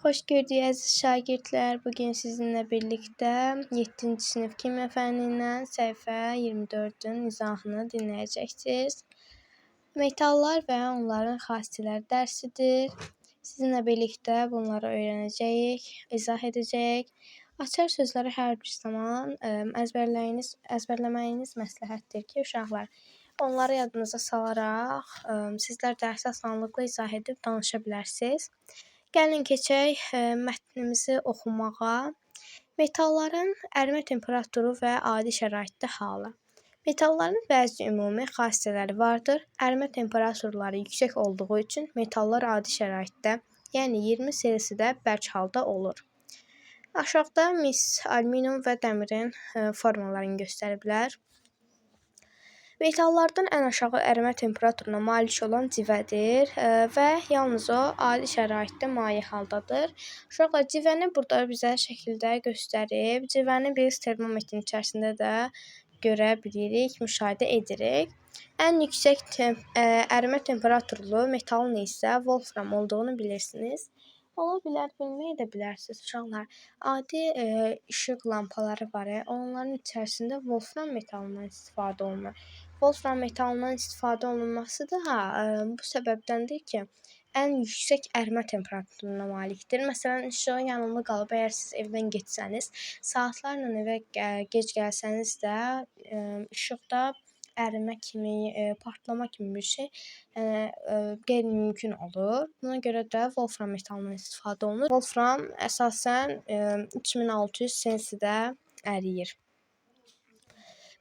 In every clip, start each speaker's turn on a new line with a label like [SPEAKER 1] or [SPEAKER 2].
[SPEAKER 1] Hoş gördük əziz şagirdlər. Bugün sizinlə birlikdə 7-ci sinif kimya fənnindən səhifə 24-ün izahını dinləyəcəksiniz. Metallar və onların xassələri dərsidir. Sizinlə birlikdə bunları öyrənəcəyik, izah edəcəyik. Açar sözləri hər bir zaman ə, əzbərləyiniz, əzbərləməyiniz məsləhətdir ki, uşaqlar onları yadınıza salaraq ə, sizlər dərsi asanlıqla izah edib danışa bilərsiniz. Gəlin keçək ə, mətnimizi oxumağa. Metalların ərimə temperaturu və adi şəraitdə halı. Metalların bəzi ümumi xassələri vardır. Ərimə temperaturları yüksək olduğu üçün metallar adi şəraitdə, yəni 20 selsidə bərk halda olur. Aşağıda mis, alüminium və dəmirin ə, formalarını göstəriblər. Metallardan ən aşağı ərimə temperaturuna malik olan civədir ə, və yalnız o adi şəraitdə maye haldadır. Uşaqlar civəni burada bizə şəkildə göstərib. Civəni biz termometrin içərisində də görə bilirik, müşahidə edirik. Ən yüksək tem ə, ərimə temperaturlu metalın isə wolfram olduğunu bilirsiniz. Ola bilər, bilməyə də bilərsiniz uşaqlar. Adi ə, işıq lampaları var, ə, onların içərisində wolfram metalından istifadə olunur. Wolfram metalından istifadə olunması da ə, bu səbəbdəndir ki, ən yüksək ərimə temperaturuna malikdir. Məsələn, işığı yanılı qalıb, əgər siz evdən getsəniz, saatlarla evə ə, gec gəlsəniz də ə, işıqda ərimə kimi, e, partlama kimi bir şey e, e, qeyri-mümkün olur. Buna görə də wolfram metalından istifadə olunur. Wolfram əsasən e, 3600 sensidə əriyir.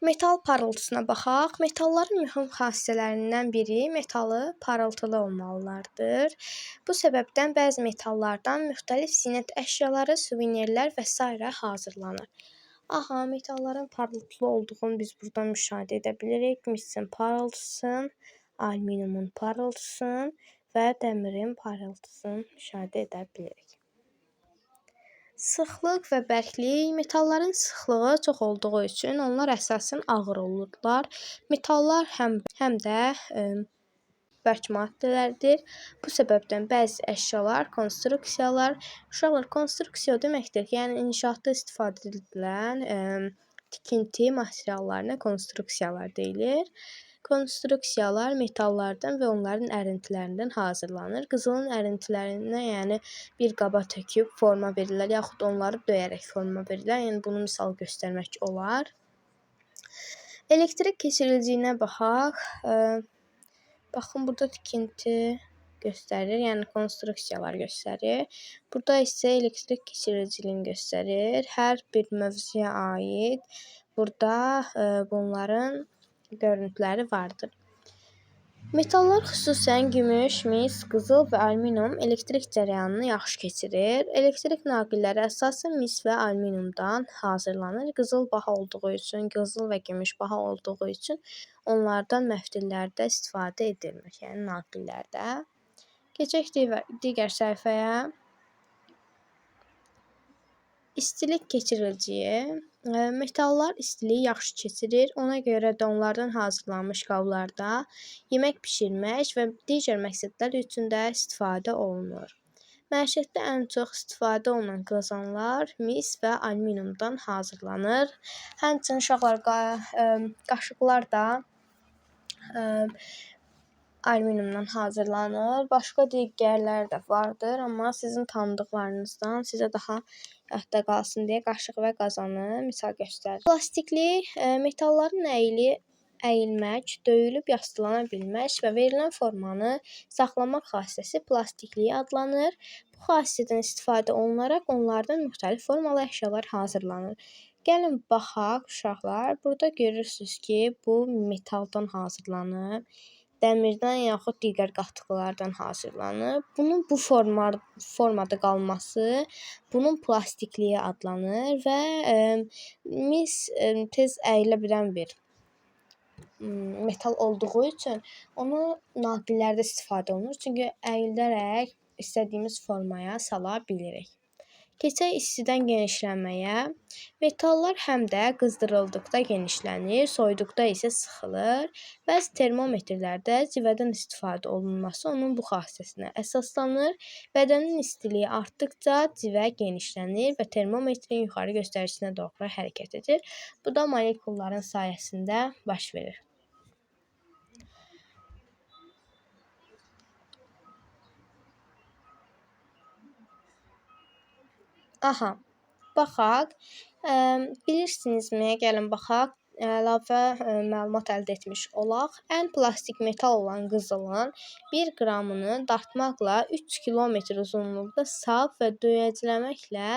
[SPEAKER 1] Metal parıltısına baxaq. Metalların mühüm xassələrindən biri metalı parıltılı olmalılardır. Bu səbəbdən bəzi metallardan müxtəlif zinət əşyaları, suvenirlər və s. hazırlanır. Aha, metalların parıltılı olduğunu biz buradan müşahidə edə bilirik. Misin parıltısın, alüminiumun parıltısın və dəmirin parıltısını müşahidə edə bilirik. Sıxlıq və bərklik metalların sıxlığı çox olduğu üçün onlar əsasən ağır olurlar. Metallar həm həm də ə, bərk maddələrdir. Bu səbəbdən bəzi əşyalar, konstruksiyalar, uşaqlar konstruksiya deməkdir yəni inşaatda istifadə edilən ə, tikinti materiallarına konstruksiyalar deyilir. Konstruksiyalar metallardan və onların ərintilərindən hazırlanır. Qızılın ərintilərinə, yəni bir qaba töküb forma verirlər, yaxud onları döyərək forma verirlər. Yəni bunu misal göstərmək olar. Elektrik keçirilciyinə baxaq. Baxın burada tikinti göstərir, yəni konstruksiyalar göstərir. Burada isə elektrik keçiriciliyini göstərir. Hər bir mövzuya aid burada ə, bunların görüntüləri vardır. Metallar xüsusən gümüş, mis, qızıl və alüminium elektrik cərəyanını yaxşı keçirir. Elektrik naqilləri əsasən mis və alüminiumdan hazırlanır. Qızıl baha olduğu üçün, qızıl və gümüş baha olduğu üçün onlardan məftillərdə istifadə edilir, yəni naqillərdə. Keçək digər səhifəyə. İstilik keçiriciyi. Metallar istiliyi yaxşı keçirir. Ona görə də onlardan hazırlanmış qablarda yemək bişirmək və digər məqsədlər üçün də istifadə olunur. Məişətdə ən çox istifadə olunan qazanlar mis və alüminiumdan hazırlanır. Həmçinin uşaqlar qaşıqlar da alüminiumdan hazırlanır. Başqa digərləri də vardır, amma sizin tanıdıqlarınızdan sizə daha yadda qalsın deyə qaşıq və qazanı misal göstərir. Plastikli e, metalların əyili əyilmək, döyülüb yastıllana bilmək və verilən formanı saxlamaq xassəsi plastikliyi adlanır. Bu xassədən istifadə olunaraq onlardan müxtəlif formalı əşyalar hazırlanır. Gəlin baxaq uşaqlar. Burada görürsüz ki, bu metaldan hazırlanıb dəmirdən yaxud digər qatıqlardan hazırlanıb. Bunun bu forma formada qalması bunun plastikliyi adlanır və ə, mis ə, tez əyilə bilən bir metal olduğu üçün onu naqillərdə istifadə olunur. Çünki əyilərək istədiyimiz formaya sala bilirik. Keçək istidən genişlənməyə. Metallar həm də qızdırıldıqda genişlənir, soyuduqda isə sıxılır. Bəzi termometrlərdə civədən istifadə olunması onun bu xassəsinə əsaslanır. Bədənin istiliyi artdıqca civə genişlənir və termometrin yuxarı göstəricinə doğru hərəkət edir. Bu da molekulların sayəsində baş verir. Aha, baxaq. Ə, bilirsinizmi? Gəlin baxaq. Əlavə ə, məlumat əldə etmiş olaq. Ən plastik metal olan qızılın 1 qramını dartmaqla 3 kilometr uzunluqda sap və döyəcləməklə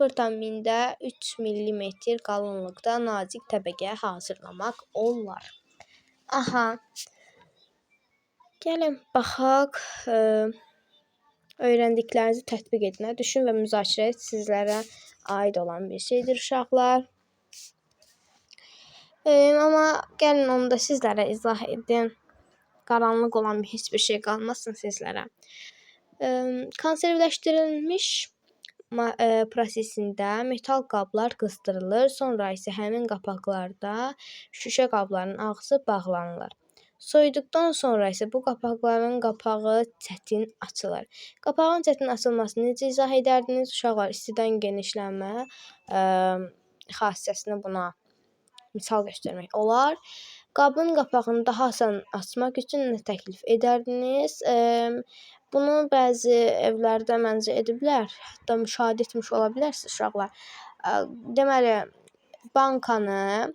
[SPEAKER 1] 0,3 millimetr qalınlıqda nazik təbəqə hazırlamaq olar. Aha. Gəlin baxaq. Ə, öyrəndiklərinizi tətbiq edin. Düşün və müzakirə et. Sizlərə aid olan bir şeydir uşaqlar. E, amma gəlin onu da sizlərə izah edin. Qaranlıq olan heç bir şey qalmasın sizlərə. E, konservləşdirilmiş prosesində metal qablar qızdırılır, sonra isə həmin qapaqlarda şüşə qabların ağzı bağlanılır. Soyuduqdan sonra isə bu qapaqların qapağı çətin açılır. Qapağın çətin açılmasını necə izah edərdiniz? Uşaqlar istidən genişlənmə ə, xassəsini buna misal göstərmək olar. Qabın qapağını daha asan açmaq üçün nə təklif edərdiniz? Ə, bunu bəzi evlərdə məncə ediblər. Hətta müşahidə etmiş ola bilərsiniz uşaqlar. Ə, deməli bankanı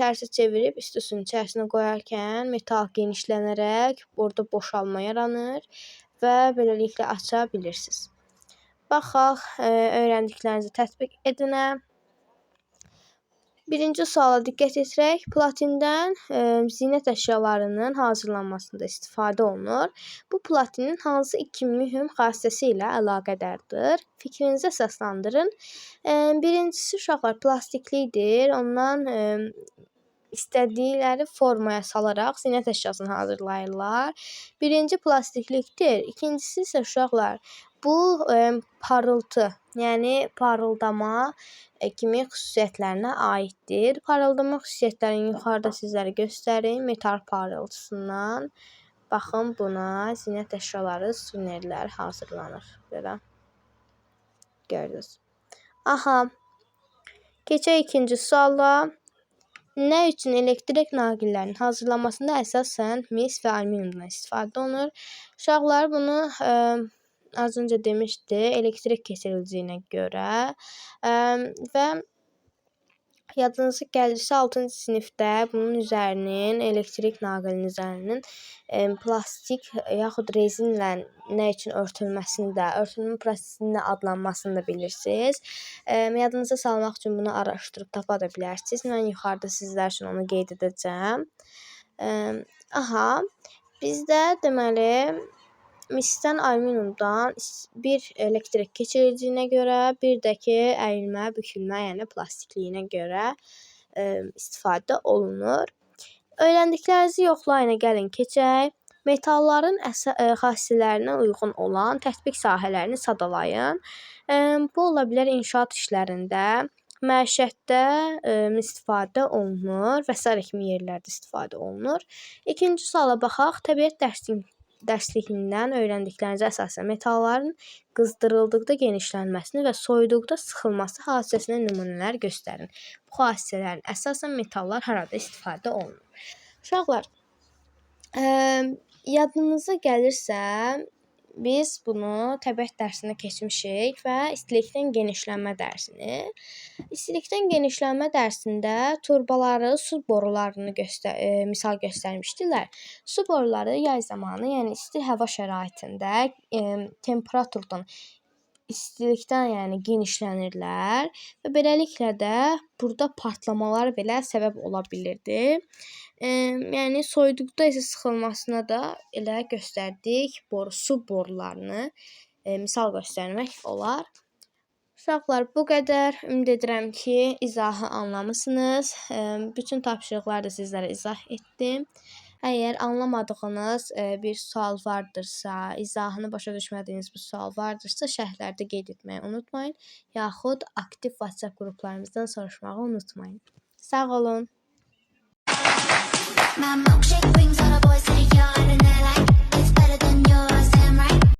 [SPEAKER 1] tərsi çevirib isti suyun içərisinə qoyarkən metal genişlənərək orada boşalma yaranır və beləliklə aça bilirsiniz. Baxaq, öyrəndiklərinizi tətbiq edinə. Birinci suala diqqət yetirək. Platindən e, zinət əşyalarının hazırlanmasında istifadə olunur. Bu platinin hansı iki mühüm xassəsi ilə əlaqədardır? Fikrinizi əsaslandırın. E, birincisi uşaqlar plastiklidir. Ondan ə, istədikləri formaya salaraq zinət əşyasını hazırlayırlar. Birinci plastiklikdir. İkincisi isə uşaqlar bu ə, parıltı, yəni parıldama ə, kimi xüsusiyyətlərinə aiddir. Parıldama xüsusiyyətlərini yuxarıda sizlərə göstərim. Metal parıltısından baxın buna zinət əşyaları, suvenirlər hazırlanır. Belə. Gördünüz. Aha. Keçək ikinci suala. Nə üçün elektrik naqillərinin hazırlanmasında əsasən mis və alüminiumdan istifadə olunur? Uşaqlar bunu ə, az öncə demişdi, elektrik keçiriləcəyinə görə ə, və Yadınıza gəlirsə 6-cı sinifdə bunun üzərinin elektrik naqilinin üzərinin e, plastik yaxud rezinlə nə üçün örtülməsini də, örtülmə prosesinin də adlanmasını da bilirsiniz. E, yadınıza salmaq üçün bunu araşdırıb tapa da bilərsiniz. Mən yuxarıda sizlər üçün onu qeyd edəcəm. E, aha, bizdə deməli misdən alüminiumdan bir elektrik keçiriciyinə görə, bir də ki, əyilmə, bükülmə, yəni plastikliyinə görə ə, e, istifadə olunur. Öyrəndiklərinizi yoxlayın, gəlin keçək. Metalların əsə, ə, e, xassələrinə uyğun olan tətbiq sahələrini sadalayın. Ə, e, bu ola bilər inşaat işlərində, məişətdə ə, istifadə olunur və sair kimi yerlərdə istifadə olunur. İkinci suala baxaq. Təbiət dərsinin dərsliyindən öyrəndiklərinizə əsasən metalların qızdırıldıqda genişlənməsini və soyuduqda sıxılması hadisəsinə nümunələr göstərin. Bu hadisələrin əsasən metallar harada istifadə olunur? Uşaqlar, ə, yadınıza gəlirsə, biz bunu təbiət dərsində keçmişik və istilikdən genişlənmə dərsini. İstilikdən genişlənmə dərsində turbaları, su borularını göstər e, misal göstərmişdilər. Su boruları yay zamanı, yəni isti hava şəraitində e, temperaturdan istilikdən, yəni genişlənirlər və beləliklə də burada partlamalar belə səbəb ola bilirdi. E, yəni soyuduqda isə sıxılmasına da elə göstərdik. Boru su borularını e, misal göstərmək olar. Uşaqlar bu qədər. Ümid edirəm ki, izahı anlamısınız. E, bütün tapşırıqları da sizlərə izah etdim. Əgər anlamadığınız e, bir sual vardırsa, izahını başa düşmədiyiniz bir sual vardırsa, şərhlərdə qeyd etməyi unutmayın, yaxud aktiv WhatsApp qruplarımızdan soruşmağı unutmayın. Sağ olun.
[SPEAKER 2] My milkshake brings all the boys to yard and they're like,